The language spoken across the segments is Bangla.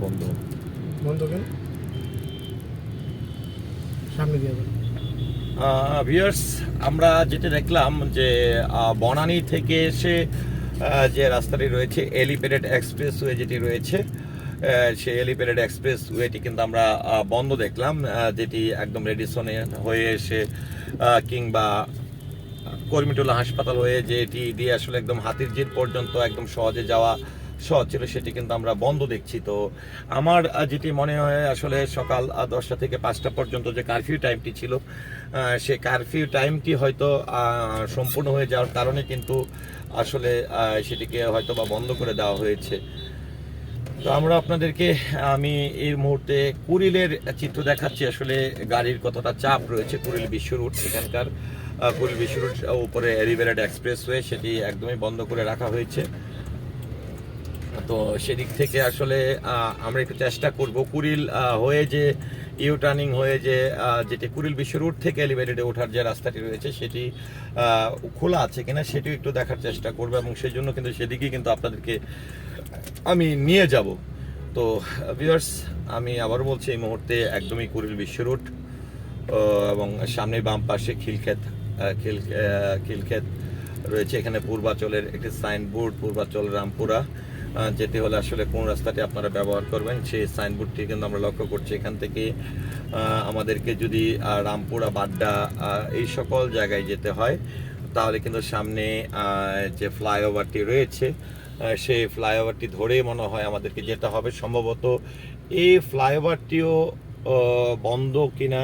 বন্ধ। বন্ধ কেন? সামনে দিয়ে ভিউয়ার্স আমরা যেটা দেখলাম যে বনানী থেকে এসে যে রাস্তাটি রয়েছে এলিপেটেড এক্সপ্রেস ওয়ে যেটি রয়েছে আহ, সেই এলিপেটেড এক্সপ্রেস ওয়েটি কিন্তু আমরা বন্ধ দেখলাম যেটি একদম রেডিসনে হয়ে এসে কিংবা কর্মীটোলা হাসপাতাল হয়ে যেটি দিয়ে আসলে একদম হাতিরঝিল পর্যন্ত একদম সহজে যাওয়া সহজ ছিল, সেটি কিন্তু আমরা বন্ধ দেখছি। তো আমার যেটি মনে হয়, আসলে সকাল দশটা থেকে পাঁচটা পর্যন্ত যে কারফিউ টাইমটি ছিল সে কারফিউ টাইমটি হয়তো সম্পূর্ণ হয়ে যাওয়ার কারণে কিন্তু আসলে সেটিকে হয়তো বা বন্ধ করে দেওয়া হয়েছে। তো আমরা আপনাদেরকে, আমি এই মুহূর্তে কুড়িলের চিত্র দেখাচ্ছি। আসলে গাড়ির কতটা চাপ রয়েছে কুড়িল বিশ্ব রুট সেখানকার কুড়িল বিশ্ব রুট উপরে এলিভেটেড এক্সপ্রেসওয়ে, সেটি একদমই বন্ধ করে রাখা হয়েছে। তো সেদিক থেকে আসলে আমরা একটু চেষ্টা করব কুড়িল হয়ে যে ইউ টার্নিং হয়ে যে যেটি কুড়িল বিশ্ব রুট থেকে এলিভেটেডে ওঠার যে রাস্তাটি রয়েছে, সেটি খোলা আছে কিনা সেটিও একটু দেখার চেষ্টা করব এবং সেই জন্য কিন্তু সেদিকেই কিন্তু আপনাদেরকে আমি নিয়ে যাব। তো ভিউয়ার্স আমি আবার বলছি, এই মুহূর্তে একদমই কুড়িল বিশ্ব রুট এবং সামনে বাম পাশে খিলক্ষেত খিল খিলক্ষেত রয়েছে। এখানে পূর্বাচলের একটি সাইনবোর্ড পূর্বাচল রামপুরা। যেতে হলে আসলে কোন রাস্তাটি আপনারা ব্যবহার করবেন সেই সাইনবোর্ডটি কিন্তু আমরা লক্ষ্য করছি। এখান থেকে আমাদেরকে যদি রামপুরা বাড্ডা এই সকল জায়গায় যেতে হয় তাহলে কিন্তু সামনে যে ফ্লাইওভারটি রয়েছে সেই ফ্লাইওভারটি ধরেই মনে হয় আমাদেরকে যেতে হবে। সম্ভবত এই ফ্লাইওভারটিও বন্ধ কিনা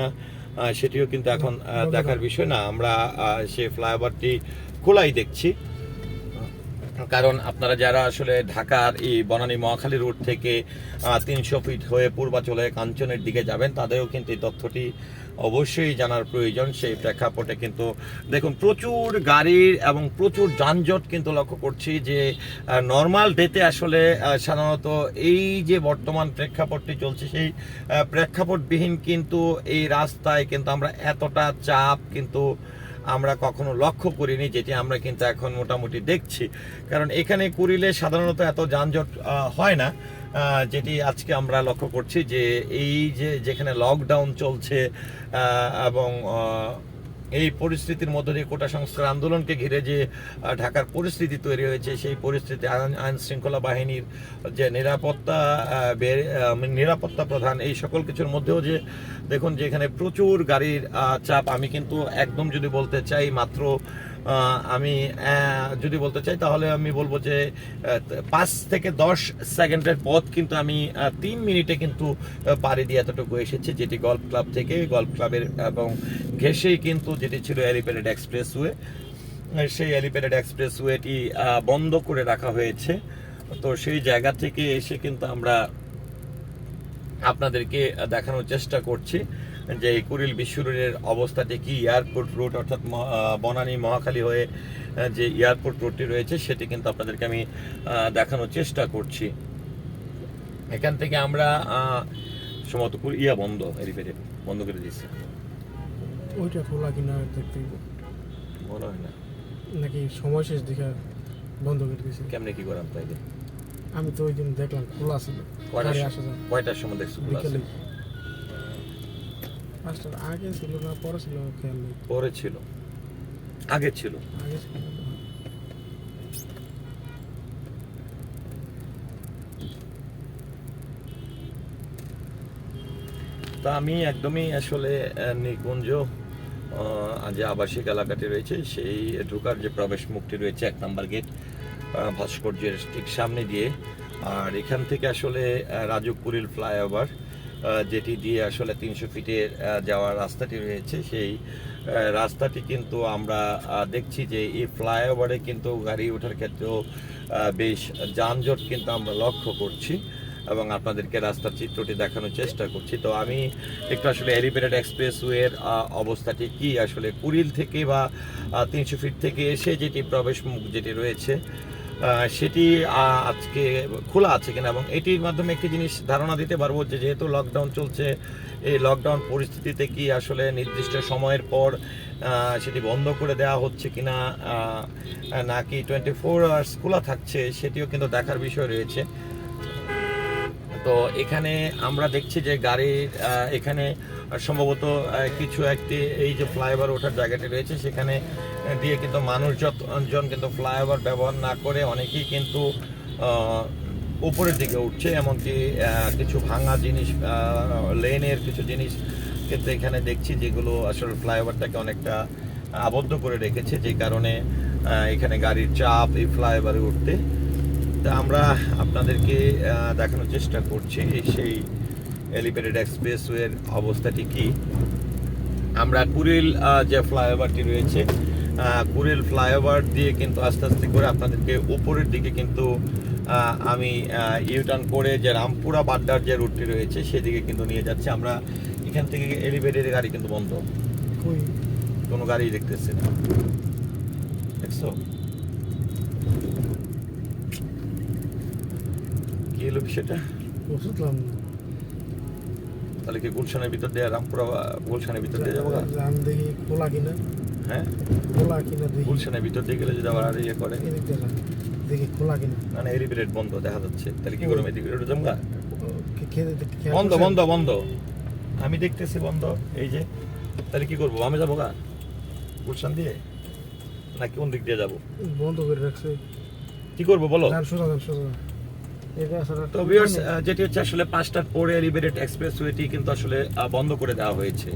সেটিও কিন্তু এখন দেখার বিষয় না। আমরা সেই ফ্লাইওভারটি খোলাই দেখছি। কারণ আপনারা যারা আসলে ঢাকার এই বনানী মহাখালী রোড থেকে তিনশো ফিট হয়ে পূর্বাচলে কাঞ্চনের দিকে যাবেন, তাদেরও কিন্তু এই তথ্যটি অবশ্যই জানার প্রয়োজন। সেই প্রেক্ষাপটে কিন্তু দেখুন, প্রচুর গাড়ির এবং প্রচুর যানজট কিন্তু লক্ষ্য করছি যে নর্মাল ডেতে আসলে সাধারণত এই যে বর্তমান প্রেক্ষাপটটি চলছে, সেই প্রেক্ষাপটবিহীন কিন্তু এই রাস্তায় কিন্তু আমরা এতটা চাপ কিন্তু আমরা কখনো লক্ষ্য করিনি, যেটি আমরা কিন্তু এখন মোটামুটি দেখছি। কারণ এখানে কুড়িলে সাধারণত এত যানজট হয় না যেটি আজকে আমরা লক্ষ্য করছি যে এই যে যেখানে লকডাউন চলছে এবং এই পরিস্থিতির মধ্যে দিয়ে কোটা সংস্কার আন্দোলনকে ঘিরে যে ঢাকার পরিস্থিতি তৈরি হয়েছে, সেই পরিস্থিতি আইন শৃঙ্খলা বাহিনীর যে নিরাপত্তা নিরাপত্তা প্রধান, এই সকল কিছুর মধ্যেও যে, দেখুন যে এখানে প্রচুর গাড়ির চাপ, আমি কিন্তু একদম যদি বলতে চাই মাত্র আমি যদি বলতে চাই, তাহলে আমি বলব যে পাঁচ থেকে দশ সেকেন্ডের পথ কিন্তু আমি তিন মিনিটে কিন্তু পাড়ি দিয়ে এতটুকু এসেছি, যেটি গল্ফ ক্লাব থেকে, গল্ফ ক্লাবের এবং ঘেসেই কিন্তু যেটি ছিল এলিভেটেড এক্সপ্রেসওয়ে সেই এলিভেটেড এক্সপ্রেসওয়েটি বন্ধ করে রাখা হয়েছে। তো সেই জায়গা থেকে এসে কিন্তু আমরা আপনাদেরকে দেখানোর চেষ্টা করছি যে কুড়িল বিশ্ব রোডের অবস্থাটি কি এয়ারপোর্ট রোড অর্থাৎ বনানী মহাখালী হয়ে যে এয়ারপোর্ট রোডটি রয়েছে সেটি কিন্তু আপনাদেরকে আমি দেখানোর চেষ্টা করছি। এখান থেকে আমরা সম্ভবত ইয়া বন্ধ এলিভেটেড বন্ধ করে দিচ্ছি ওইটা খোলা কিনা দেখতে। মনে হয় না। নাকি সময় শেষ দেখে বন্ধ করে দিয়েছে। কেমনে কি করাম তাইলে? আমি তো ওই দিন দেখলাম খোলা ছিল। কয়টার সময়- দেখছ খোলা আছে? বিকেলে আগে ছিল না পরে ছিল খেয়াল নেই। পরে ছিল। আগে ছিল। আগে ছিল তা আমি একদমই আসলে নিকুঞ্জ আহ, যে আবাসিক এলাকাটি রয়েছে সেই ঢোকার যে প্রবেশ মুখটি রয়েছে এক নাম্বার গেট ভাস্কর্যের ঠিক সামনে দিয়ে। আর এখান থেকে আসলে রাজকুরিল ফ্লাইওভার যেটি দিয়ে আসলে তিনশো ফিটের যাওয়ার রাস্তাটি রয়েছে, সেই রাস্তাটি কিন্তু আমরা দেখছি যে এই ফ্লাইওভারে কিন্তু গাড়ি ওঠার ক্ষেত্রেও বেশ যানজট কিন্তু আমরা লক্ষ্য করছি। এবং আপনাদেরকে রাস্তার চিত্রটি দেখানোর চেষ্টা করছি। তো আমি একটু আসলে এলিভেটেড এক্সপ্রেসওয়ের অবস্থাটি কি? আসলে কুড়িল থেকে বা তিনশো ফিট থেকে এসে যেটি প্রবেশ মুখ যেটি রয়েছে সেটি আজকে খোলা আছে কিনা এবং এটির মাধ্যমে একটি জিনিস ধারণা দিতে পারব যে যেহেতু লকডাউন চলছে এই লকডাউন পরিস্থিতিতে কি আসলে নির্দিষ্ট সময়ের পর সেটি বন্ধ করে দেওয়া হচ্ছে কিনা আহ, নাকি টোয়েন্টি ফোর আওয়ার্স খোলা থাকছে সেটিও কিন্তু দেখার বিষয় রয়েছে। তো এখানে আমরা দেখছি যে গাড়ির এখানে সম্ভবত কিছু একটি এই যে ফ্লাইওভার ওঠার জায়গাটি রয়েছে। সেখানে দিয়ে কিন্তু মানুষজন কিন্তু ফ্লাইওভার ব্যবহার না করে অনেকেই কিন্তু উপরের দিকে উঠছে। এমনকি কিছু ভাঙা জিনিস লেনের কিছু জিনিস কিন্তু এখানে দেখছি যেগুলো আসলে ফ্লাইওভারটাকে অনেকটা আবদ্ধ করে রেখেছে। যে কারণে এখানে গাড়ির চাপ এই ফ্লাইওভারে উঠতে তা আমরা আপনাদেরকে দেখানোর চেষ্টা করছি সেই এলিভেটেড এক্সপ্রেসওয়ের অবস্থাটি কি। আমরা কুরিল যে ফ্লাইওভারটি রয়েছে কুরিল ফ্লাইওভার দিয়ে কিন্তু আস্তে আস্তে করে আপনাদেরকে উপরের দিকে কিন্তু আমি ইউটার্ন করে যে রামপুরা বাড্ডার যে রুটটি রয়েছে সেদিকে কিন্তু নিয়ে যাচ্ছে। আমরা এখান থেকে এলিভেটেড গাড়ি কিন্তু বন্ধ। কোনো গাড়ি দেখতেছি না। দেখছ হলো বিষয়টা। বুঝলাম তাহলে কি গুলশানের ভিতর দিয়ে রামপুরা গুলশানের ভিতর দিয়ে যাব? জান দেখি খোলা কিনা। হ্যাঁ? খোলা কিনা দেখি। গুলশানের ভিতর দিয়ে গেলে যদি আবার আর ইয়ে করে। দেখি খোলা কিনা। মানে এলিভেটেড বন্ধ দেখা যাচ্ছে। তাহলে কি করব এদিকে রোডে যাব গা? কে- খেতে বন্ধ বন্ধ বন্ধ। আমি দেখতেছি বন্ধ এই যে। তাহলে কি করব আমি যাব গা? গুলশান দিয়ে? না কোন দিক দিয়ে যাব? বন্ধ করে রাখছে। কি করব বলো? সোজা সোজা তো যেটি হচ্ছে আসলে পাঁচটার পরে লিবারেট এক্সপ্রেসওয়েটি কিন্তু আসলে বন্ধ করে দেওয়া হয়েছে।